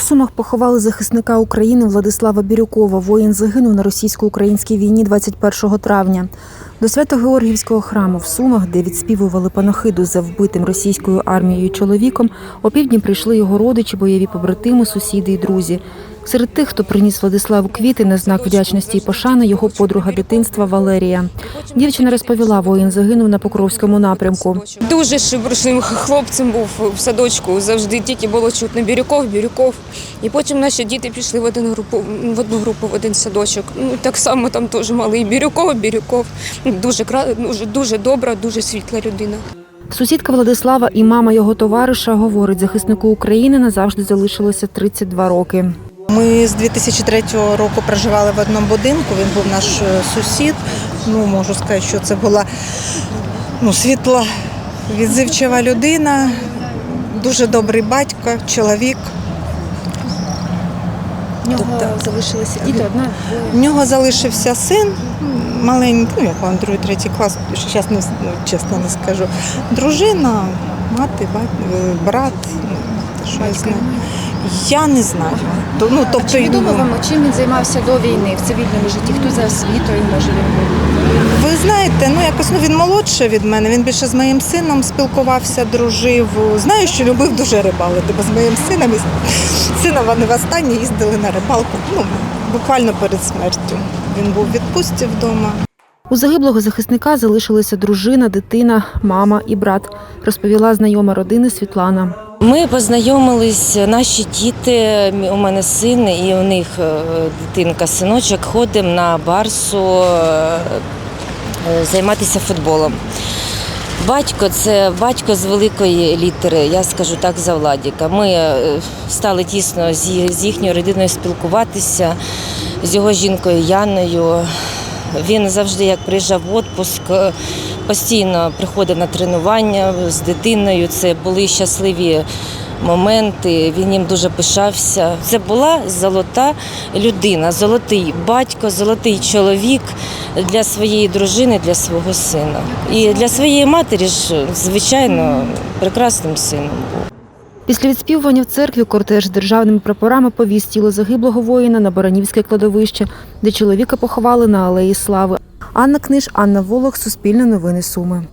Сумах поховали захисника України Владислава Бірюкова. Воїн загинув на російсько-українській війні 21 травня. До Свято-Георгіївського храму в Сумах, де відспівували панахиду за вбитим російською армією чоловіком, опівдні прийшли його родичі, бойові побратими, сусіди і друзі. Серед тих, хто приніс Владиславу квіти на знак вдячності і пошани, його подруга дитинства Валерія. Дівчина розповіла, воїн загинув на Покровському напрямку. Дуже шибрушним хлопцем був в садочку. Завжди тільки було чутно Бірюков, Бірюков. І потім наші діти пішли в один групу, в одну групу, в один садочок. Ну так само там теж мали і Бірюков, Бірюков. Дуже кра- дуже, дуже добра, дуже світла людина. Сусідка Владислава і мама його товариша говорить, захиснику України назавжди залишилося 32 роки. Ми з 2003 року проживали в одному будинку. Він був наш е, сусід. Ну можу сказати, що це була ну, світла, відзивчива людина, дуже добрий батько, чоловік. Тобто- залишилися діти, одна В нього залишився син маленький, ну як вам другий, третій клас, зараз не ну, чесно не скажу. Дружина, мати, е, брат. ну, Що я знаю. Я не знаю. То- Ну, тобто, Чи відомо ну, вам, чим він займався до війни в цивільному житті? Хто за освітою може він був? Ви знаєте, ну якось ну він молодший від мене. Він більше з моїм сином спілкувався, дружив. Знаю, що любив дуже рибалити, бо з моїм сином і сином вони в останнє їздили на рибалку. Ну буквально перед смертю. Він був в відпустці вдома. У загиблого захисника залишилися дружина, дитина, мама і брат, розповіла знайома родини Світлана. Ми познайомились, наші діти, у мене син і у них е, дитинка, синочок, ходимо на барсу е, займатися футболом. Батько це батько з великої літери, я скажу так, за Владіка. Ми е, стали тісно з їхньою родиною спілкуватися, з його жінкою Яною. Він завжди, як приїжджав в відпуск, е, постійно приходив на тренування з дитиною. Це були щасливі моменти. Він їм дуже пишався. Це була золота людина, золотий батько, золотий чоловік для своєї дружини, для свого сина. І для своєї матері ж, звичайно, прекрасним сином був. Після відспівування в церкві кортеж державними прапорами повіз тіло загиблого воїна на Баранівське кладовище, де чоловіка поховали на алеї Слави. Анна Книж, Анна Волох, Суспільне новини Суми.